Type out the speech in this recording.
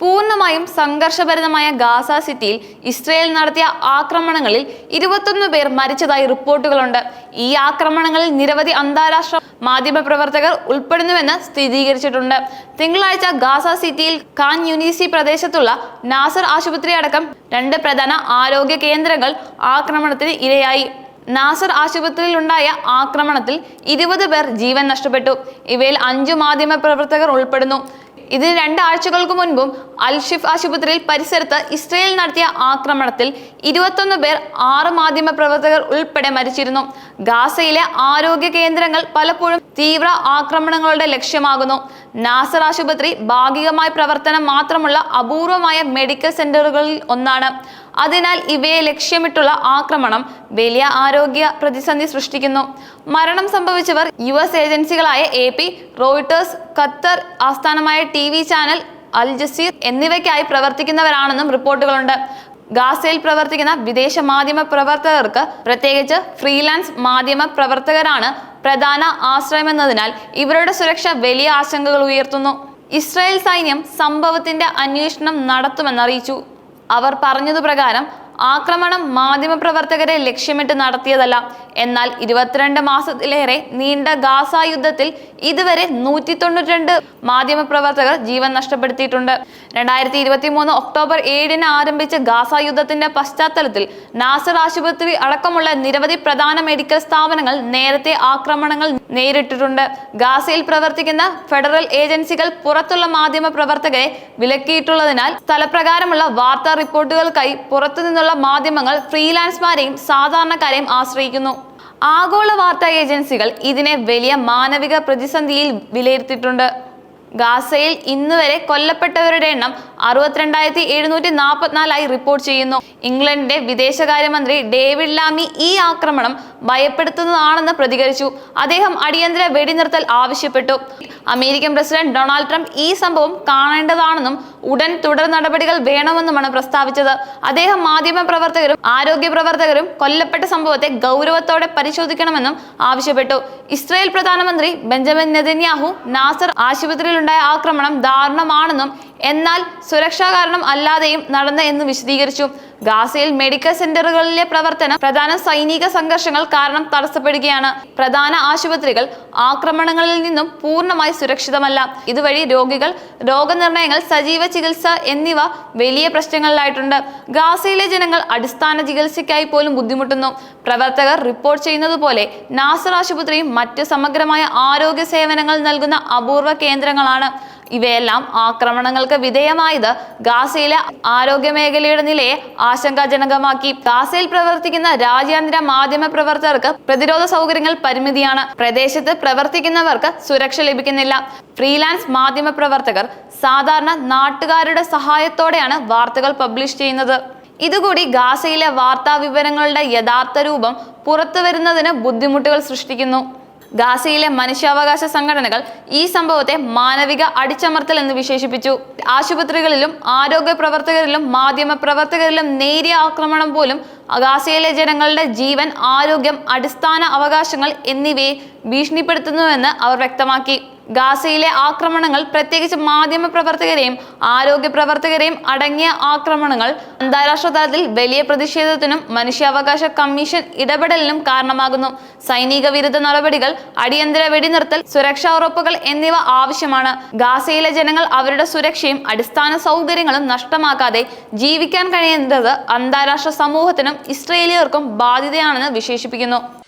പൂർണമായും സംഘർഷഭരിതമായ ഗാസ സിറ്റിയിൽ ഇസ്രയേൽ നടത്തിയ ആക്രമണങ്ങളിൽ ഇരുപത്തൊന്ന് പേർ മരിച്ചതായി റിപ്പോർട്ടുകളുണ്ട്. ഈ ആക്രമണങ്ങളിൽ നിരവധി അന്താരാഷ്ട്ര മാധ്യമപ്രവർത്തകർ ഉൾപ്പെടുന്നുവെന്ന് സ്ഥിരീകരിച്ചിട്ടുണ്ട്. തിങ്കളാഴ്ച ഗാസ സിറ്റിയിൽ കാൻ യുനീസി പ്രദേശത്തുള്ള നാസർ ആശുപത്രി അടക്കം രണ്ട് പ്രധാന ആരോഗ്യ കേന്ദ്രങ്ങൾ ആക്രമണത്തിന് ഇരയായി. നാസർ ആശുപത്രിയിലുണ്ടായ ആക്രമണത്തിൽ ഇരുപത് പേർ ജീവൻ നഷ്ടപ്പെട്ടു. ഇവയിൽ അഞ്ചു മാധ്യമ പ്രവർത്തകർ ഉൾപ്പെടുന്നു. ഇതിന് രണ്ടാഴ്ചകൾക്ക് മുൻപും അൽഷിഫ് ആശുപത്രിയിൽ പരിസരത്ത് ഇസ്രയേൽ നടത്തിയ ആക്രമണത്തിൽ ഇരുപത്തൊന്ന് പേർ ആറ് മാധ്യമ പ്രവർത്തകർ ഉൾപ്പെടെ മരിച്ചിരുന്നു. ഗാസയിലെ ആരോഗ്യ കേന്ദ്രങ്ങൾ പലപ്പോഴും തീവ്ര ആക്രമണങ്ങളുടെ ലക്ഷ്യമാകുന്നു. നാസർ ആശുപത്രി ഭാഗികമായ പ്രവർത്തനം മാത്രമുള്ള അപൂർവമായ മെഡിക്കൽ സെന്ററുകളിൽ ഒന്നാണ്. അതിനാൽ ഇവയെ ലക്ഷ്യമിട്ടുള്ള ആക്രമണം വലിയ ആരോഗ്യ പ്രതിസന്ധി സൃഷ്ടിക്കുന്നു. മരണം സംഭവിച്ചവർ യു എസ് ഏജൻസികളായ എ പി റോയിട്ടേഴ്സ് ഖത്തർ ആസ്ഥാനമായ T V channel Al Jazeera എന്നിവയ്ക്കായി പ്രവർത്തിക്കുന്നവരാണെന്നും റിപ്പോർട്ടുകളുണ്ട്. ഗാസയിൽ പ്രവർത്തിക്കുന്ന വിദേശ മാധ്യമ പ്രവർത്തകർക്ക് പ്രത്യേകിച്ച് ഫ്രീലാൻസ് മാധ്യമ പ്രവർത്തകരാണ് പ്രധാന ആശ്രയമെന്നതിനാൽ ഇവരുടെ സുരക്ഷ വലിയ ആശങ്കകൾ ഉയർത്തുന്നു. ഇസ്രായേൽ സൈന്യം സംഭവത്തിന്റെ അന്വേഷണം നടത്തുമെന്ന് അറിയിച്ചു അവർ പറഞ്ഞതുപ്രകാരം ആക്രമണം മാധ്യമപ്രവർത്തകരെ ലക്ഷ്യമിട്ട് നടത്തിയതല്ല. എന്നാൽ ഇരുപത്തിരണ്ട് മാസത്തിലേറെ നീണ്ട ഗാസ യുദ്ധത്തിൽ ഇതുവരെ നൂറ്റി തൊണ്ണൂറ്റിരണ്ട് മാധ്യമപ്രവർത്തകർ ജീവൻ നഷ്ടപ്പെടുത്തിയിട്ടുണ്ട്. രണ്ടായിരത്തി ഇരുപത്തി മൂന്ന് ഒക്ടോബർ ഏഴിന് ആരംഭിച്ച ഗാസ യുദ്ധത്തിന്റെ പശ്ചാത്തലത്തിൽ നാസർ ആശുപത്രി അടക്കമുള്ള നിരവധി പ്രധാന മെഡിക്കൽ സ്ഥാപനങ്ങൾ നേരത്തെ ആക്രമണങ്ങൾ നേരിട്ടിട്ടുണ്ട്. ഗാസയിൽ പ്രവർത്തിക്കുന്ന ഫെഡറൽ ഏജൻസികൾ പുറത്തുള്ള മാധ്യമ പ്രവർത്തകരെ വിലക്കിയിട്ടുള്ളതിനാൽ സ്ഥലപ്രകാരമുള്ള വാർത്താ റിപ്പോർട്ടുകൾക്കായി പുറത്തുനിന്നുള്ള മാധ്യമങ്ങൾ ഫ്രീലാൻസ്മാരെയും സാധാരണക്കാരെയും ആശ്രയിക്കുന്നു. ആഗോള വാർത്താ ഏജൻസികൾ ഇതിനെ വലിയ മാനവിക പ്രതിസന്ധിയിൽ വിലയിരുത്തിയിട്ടുണ്ട്. ഗാസയിൽ ഇന്ന് വരെ കൊല്ലപ്പെട്ടവരുടെ എണ്ണം അറുപത്തിരണ്ടായിരത്തി എഴുന്നൂറ്റി നാൽപ്പത്തിനാലായി റിപ്പോർട്ട് ചെയ്യുന്നു. ഇംഗ്ലണ്ടിന്റെ വിദേശകാര്യമന്ത്രി ഡേവിഡ് ലാമി ഈ ആക്രമണം ഭയപ്പെടുത്തുന്നതാണെന്ന് പ്രതികരിച്ചു. അദ്ദേഹം അടിയന്തര വെടിനിർത്തൽ ആവശ്യപ്പെട്ടു. അമേരിക്കൻ പ്രസിഡന്റ് ഡൊണാൾഡ് ട്രംപ് ഈ സംഭവം കാണേണ്ടതാണെന്നും ഉടൻ തുടർ നടപടികൾ വേണമെന്നുമാണ് പ്രസ്താവിച്ചത്. അദ്ദേഹം മാധ്യമ പ്രവർത്തകരും ആരോഗ്യ പ്രവർത്തകരും കൊല്ലപ്പെട്ട സംഭവത്തെ ഗൗരവത്തോടെ പരിശോധിക്കണമെന്നും ആവശ്യപ്പെട്ടു. ഇസ്രായേൽ പ്രധാനമന്ത്രി ബെഞ്ചമിൻ നെതന്യാഹു നാസർ ആശുപത്രിയിലുണ്ടായ ആക്രമണം ദാരുണമാണെന്നും എന്നാൽ സുരക്ഷാ കാരണം അല്ലാതെയും നടന്ന എന്ന് വിശദീകരിച്ചു. ഗാസയിൽ മെഡിക്കൽ സെന്ററുകളിലെ പ്രവർത്തനം പ്രധാന സൈനിക സംഘർഷങ്ങൾ കാരണം തടസ്സപ്പെടുകയാണ്. പ്രധാന ആശുപത്രികൾ ആക്രമണങ്ങളിൽ നിന്നും പൂർണമായി സുരക്ഷിതമല്ല. ഇതുവഴി രോഗികൾ രോഗനിർണയങ്ങൾ സജീവ ചികിത്സ എന്നിവ വലിയ പ്രശ്നങ്ങളിലായിട്ടുണ്ട്. ഗാസയിലെ ജനങ്ങൾ അടിസ്ഥാന ചികിത്സയ്ക്കായി പോലും ബുദ്ധിമുട്ടുന്നു. പ്രവർത്തകർ റിപ്പോർട്ട് ചെയ്യുന്നത് പോലെ നാസർ ആശുപത്രിയും മറ്റ് സമഗ്രമായ ആരോഗ്യ സേവനങ്ങൾ നൽകുന്ന അപൂർവ കേന്ദ്രങ്ങളാണ്. ഇവയെല്ലാം ആക്രമണങ്ങൾക്ക് വിധേയമായത് ഗാസയിലെ ആരോഗ്യ മേഖലയുടെ നിലയെ ആശങ്കാജനകമാക്കി. ഗാസയിൽ പ്രവർത്തിക്കുന്ന രാജ്യാന്തര മാധ്യമ പ്രവർത്തകർക്ക് പ്രതിരോധ സൗകര്യങ്ങൾ പരിമിതിയാണ്. പ്രദേശത്ത് പ്രവർത്തിക്കുന്നവർക്ക് സുരക്ഷ ലഭിക്കുന്നില്ല. ഫ്രീലാൻസ് മാധ്യമ പ്രവർത്തകർ സാധാരണ നാട്ടുകാരുടെ സഹായത്തോടെയാണ് വാർത്തകൾ പബ്ലിഷ് ചെയ്യുന്നത്. ഇതുകൂടി ഗാസയിലെ വാർത്താ വിവരങ്ങളുടെ യഥാർത്ഥ രൂപം പുറത്തു വരുന്നതിന് ബുദ്ധിമുട്ടുകൾ സൃഷ്ടിക്കുന്നു. ഗാസയിലെ മനുഷ്യാവകാശ സംഘടനകൾ ഈ സംഭവത്തെ മാനവിക അടിച്ചമർത്തൽ എന്ന് വിശേഷിപ്പിച്ചു. ആശുപത്രികളിലും ആരോഗ്യ പ്രവർത്തകരിലും മാധ്യമ പ്രവർത്തകരിലും നേരിയ ആക്രമണം പോലും ഗാസയിലെ ജനങ്ങളുടെ ജീവൻ ആരോഗ്യം അടിസ്ഥാന അവകാശങ്ങൾ എന്നിവയെ ഭീഷണിപ്പെടുത്തുന്നുവെന്ന് അവർ വ്യക്തമാക്കി. ഗാസയിലെ ആക്രമണങ്ങൾ പ്രത്യേകിച്ച് മാധ്യമ പ്രവർത്തകരെയും ആരോഗ്യ പ്രവർത്തകരെയും അടങ്ങിയ ആക്രമണങ്ങൾ അന്താരാഷ്ട്ര തലത്തിൽ വലിയ പ്രതിഷേധത്തിനും മനുഷ്യാവകാശ കമ്മീഷൻ ഇടപെടലിനും കാരണമാകുന്നു. സൈനിക വിരുദ്ധ നടപടികൾ അടിയന്തര വെടിനിർത്തൽ സുരക്ഷാ ഉറപ്പുകൾ എന്നിവ ആവശ്യമാണ്. ഗാസയിലെ ജനങ്ങൾ അവരുടെ സുരക്ഷയും അടിസ്ഥാന സൗകര്യങ്ങളും നഷ്ടമാക്കാതെ ജീവിക്കാൻ കഴിയുന്നത് അന്താരാഷ്ട്ര സമൂഹത്തിനും ഇസ്രയേലിയർക്കും ബാധ്യതയാണെന്ന് വിശേഷിപ്പിക്കുന്നു.